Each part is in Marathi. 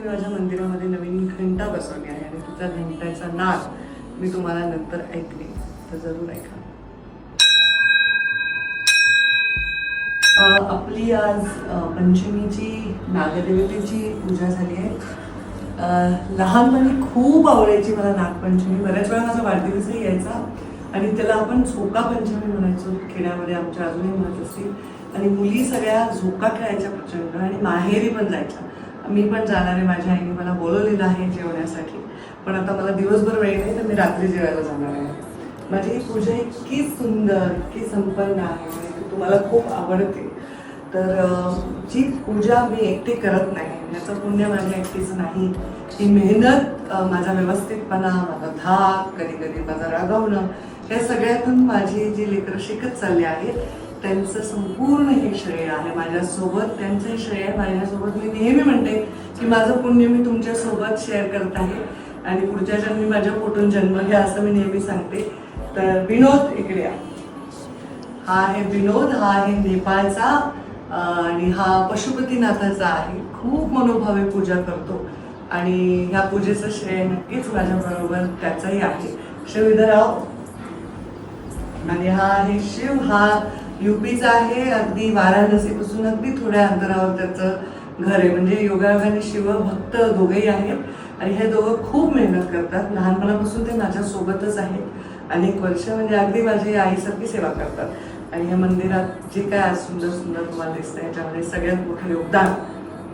मी माझ्या मंदिरामध्ये नवीन घंटा बसवली आहे आणि तिचा घंटाचा नाद मी तुम्हाला नंतर ऐकले. तर जरूर ऐका. आपली आज पंचमीची नागदेवतेची पूजा झाली आहे. लहानपणी खूप आवडायची मला नागपंचमी. बऱ्याच वेळा माझा वाढदिवसही यायचा. आणि त्याला आपण झोका पंचमी म्हणायचो. खेड्यामध्ये आमच्या अजूनही म्हणत असतील. आणि मुली सगळ्या झोका खेळायच्या प्रचंड. आणि माहेरी पण जायच्या. मी पण जाणार आहे माझ्या आईने मला बोलवलेलं आहे जेवण्यासाठी. पण आता मला दिवसभर वेळ नाही तर मी रात्री जेवायला जाणार आहे. माझी ही पूजा इतकी सुंदर इतकी संपन्न आहे आणि ती तुम्हाला खूप आवडते. तर जी पूजा मी एकटी करत नाही याचं पुण्य माझ्या एकटीचं नाही. ही मेहनत माझा व्यवस्थितपणा माझा धाक कधी कधी माझा रागवणं या सगळ्यातून माझी जी लेकरं शिकत चालली आहेत त्यांचं संपूर्ण हे श्रेय आहे. माझ्यासोबत त्यांचं श्रेय माझ्यासोबत मी नेहमी म्हणते की माझं पुण्य मी तुमच्यासोबत शेअर करत आहे. आणि पुढच्या जन्मी माझ्या पोटून जन्म घ्या असं मी नेहमी सांगते. तर विनोद इकडे हा आहे विनोद हा आहे नेपाळचा आणि हा पशुपतीनाथाचा आहे. खूप मनोभावे पूजा करतो. आणि ह्या पूजेचं श्रेय नक्कीच माझ्याबरोबर त्याचंही आहे. शिविधराव. आणि हा आहे शिव हा युपीचं आहे अगदी वाराणसीपासून अगदी थोड्या अंतरावर त्याचं घर आहे. म्हणजे योगायोगाने शिव भक्त दोघेही आहेत आणि हे दोघं खूप मेहनत करतात. लहानपणापासून ते माझ्यासोबतच आहेत. अनेक वर्ष म्हणजे अगदी माझी आईसारखी सेवा करतात. आणि या मंदिरात जे काय आज सुंदर सुंदर तुम्हाला दिसतं याच्यामध्ये सगळ्यात मोठं योगदान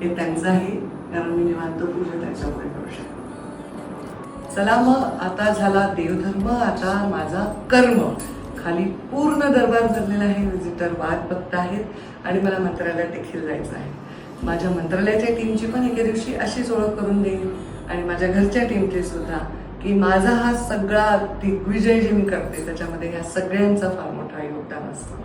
हे त्यांचं आहे. कारण मी निवांत पूजा त्याच्यामुळे करू शकते. चला मग आता झाला देवधर्म आता माझा कर्म. खाली पूर्ण दरबार भरलेला आहे. विजिटर वाट बघत आहेत. आणि मला मंत्रालयात देखील जायचं आहे. माझ्या मंत्रालयाच्या टीमची पण एके दिवशी अशीच ओळख करून देईल आणि माझ्या घरच्या टीमची सुद्धा की माझा हा सगळा दिग्विजय जे मी करते त्याच्यामध्ये ह्या सगळ्यांचा फार मोठा योगदान असतो.